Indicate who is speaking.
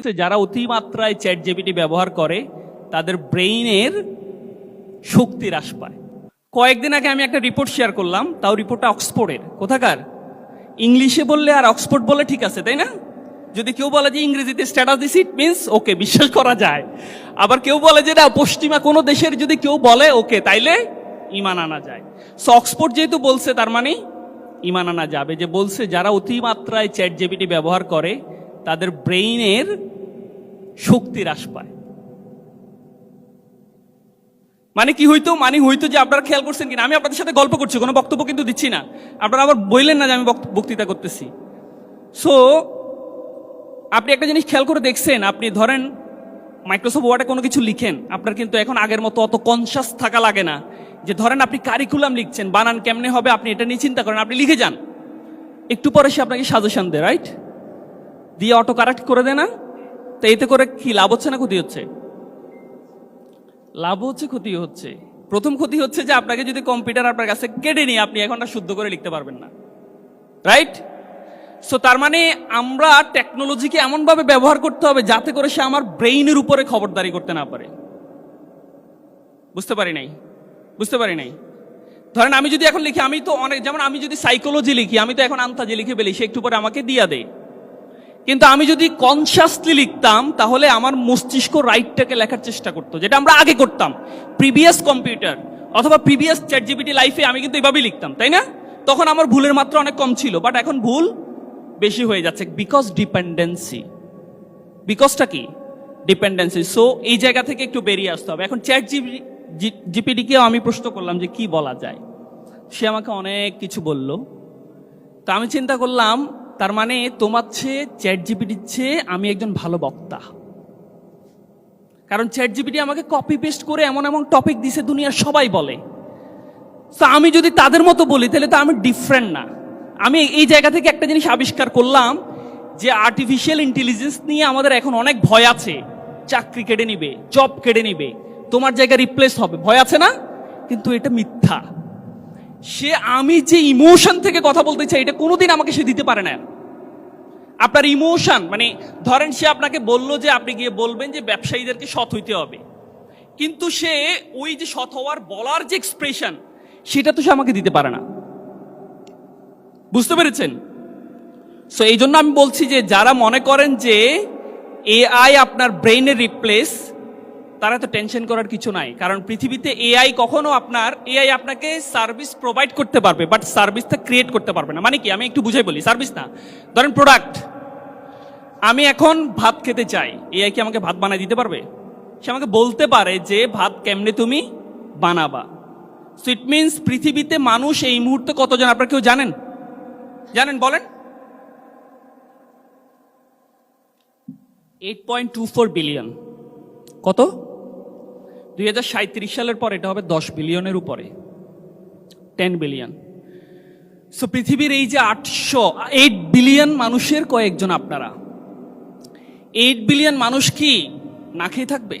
Speaker 1: যারা অতিমাত্রায় chat GPT ব্যবহার করে, তাদের ব্রেইনের শক্তি হ্রাস পায়। কয়েকদিন আগে আমি একটা রিপোর্ট শেয়ার করলাম, তাও রিপোর্টটা অক্সফোর্ডের। কোথাকার? ইংলিশে বললে আর অক্সফোর্ড বলে ঠিক আছে, তাই না? যদি কেউ বলে যে ইংরেজিতে status this it means okay বিশ্বাস করা যায়। আবার কেউ বলে যে না, পশ্চিমা কোনো দেশের যদি কেউ বলে ওকে তাইলে ইমান আনা যায়। সো অক্সফোর্ড যেহেতু বলছে, তার মানে ইমান আনা যাবে। যে বলছে, যারা অতিমাত্রায় চ্যাট জিপিটি ব্যবহার করে তাদের ব্রেইনের শক্তি হ্রাস পায়। মানে কি হইতো? মানে হইতো যে আপনারা খেয়াল করছেন কিনা? আমি আপনাদের সাথে গল্প করছি, কোনো বক্তব্য কিন্তু দিচ্ছি না। আপনারা আবার বললেন না যে আমি বক্ত- বক্তৃতা করতেছি। সো আপনি একটা জিনিস খেয়াল করে দেখছেন, আপনি ধরেন মাইক্রোসফট ওয়ার্ডে কোনো কিছু লিখেন, আপনার কিন্তু এখন আগের মতো অত কনসাস থাকা লাগে না। যে ধরেন আপনি কারিকুলাম লিখছেন, বানান কেমনে হবে আপনি এটা নিয়ে চিন্তা করেন, আপনি লিখে যান। একটু পরে সে আপনাকে সাজেশন দেয় রাইট দিয়ে অটো কারেক্ট করে দেয় না? তো এতে করে কি লাভ হচ্ছে না ক্ষতি হচ্ছে? লাভ হচ্ছে, ক্ষতি হচ্ছে। প্রথম ক্ষতি হচ্ছে যে আপনাকে যদি কম্পিউটার আপনার কাছে কেটে নিয়ে আপনি এখন শুদ্ধ করে লিখতে পারবেন না। রাইট সো তার মানে আমরা টেকনোলজিকে এমনভাবে ব্যবহার করতে হবে যাতে করে সে আমার ব্রেইনের উপরে খবরদারি করতে না পারে। বুঝতে পারি নাই? বুঝতে পারি নাই? ধরেন আমি যদি এখন লিখি, আমি তো অনেক, যেমন আমি যদি সাইকোলজি লিখি, আমি তো এখন আন্তাজি লিখে ফেলি, সে একটু পরে আমাকে দিয়া দেয়। কিন্তু আমি যদি কনসিয়াসলি লিখতাম, তাহলে আমার মস্তিষ্ক রাইটটাকে লেখার চেষ্টা করতো, যেটা আমরা আগে করতাম। প্রিভিয়াস কম্পিউটার অথবা প্রিভিয়াস চ্যাট জিবিটি লাইফে আমি কিন্তু এভাবেই লিখতাম, তাই না? তখন আমার ভুলের মাত্রা অনেক কম ছিল বাট এখন ভুল বেশি হয়ে যাচ্ছে বিকজ ডিপেন্ডেন্সি বিকজটা কি? ডিপেন্ডেন্সি সো এই জায়গা থেকে একটু বেরিয়ে আসতে হবে। এখন চ্যাট জিপি জিপিটিকেও আমি প্রশ্ন করলাম যে কি বলা যায়? সে আমাকে অনেক কিছু বলল। তো আমি চিন্তা করলাম তার মানে তোমার চেয়ে চ্যাট জিপিটির চেয়ে আমি একজন ভালো বক্তা। কারণ চ্যাট জিপিটি আমাকে কপি পেস্ট করে এমন এমন টপিক দিছে দুনিয়ার সবাই বলে। তো আমি যদি তাদের মতো বলি, তাহলে তো আমি ডিফারেন্ট না। আমি এই জায়গা থেকে একটা জিনিস আবিষ্কার করলাম যে আর্টিফিশিয়াল ইন্টেলিজেন্স নিয়ে আমাদের এখন অনেক ভয় আছে। চাকরি কেড়ে নিবে জব কেড়ে নিবে, তোমার জায়গা রিপ্লেস হবে। ভয় আছে না? কিন্তু এটা মিথ্যা। সে আমি যে ইমোশন থেকে কথা বলতে চাই, এটা কোনোদিন আমাকে সে দিতে পারে না। আপনার ইমোশন মানে ধরেন সে আপনাকে বলল যে আপনি গিয়ে বলবেন যে ব্যবসায়ীদেরকে সৎ হইতে হবে। কিন্তু সে ওই যে সৎ হওয়ার বলার যে এক্সপ্রেশন সেটা তো সে আমাকে দিতে পারে না। বুঝতে পেরেছেন? সো এই জন্য আমি বলছি যে যারা মনে করেন যে এআই আপনার ব্রেইনের রিপ্লেস তারা তো টেনশন করার কিছু নাই। কারণ পৃথিবীতে এআই কখনো আপনার এআই আপনাকে সার্ভিস প্রোভাইড করতে পারবে বাট সার্ভিসটা ক্রিয়েট করতে পারবে না। মানে কি? আমি একটু বুঝাই বলি সার্ভিস না। ধরেন প্রোডাক্ট আমি এখন ভাত খেতে চাই। এআই কি আমাকে ভাত বানাই দিতে পারবে? সে আমাকে বলতে পারে যে, ভাত কেমনে তুমি বানাবা? সো ইট মিনস পৃথিবীতে মানুষ এই মুহূর্তে কতজন? আপনারা কেউ জানেন? জানেন, বলেন। Eight point two four billion কত? দুই সালের পর এটা হবে দশ বিলিয়নের উপরে। Ten billion. সো পৃথিবীর এই যে আটশো এইট বিলিয়ন মানুষের কয়েকজন আপনারা। এইট বিলিয়ন মানুষ কি না খেয়ে থাকবে?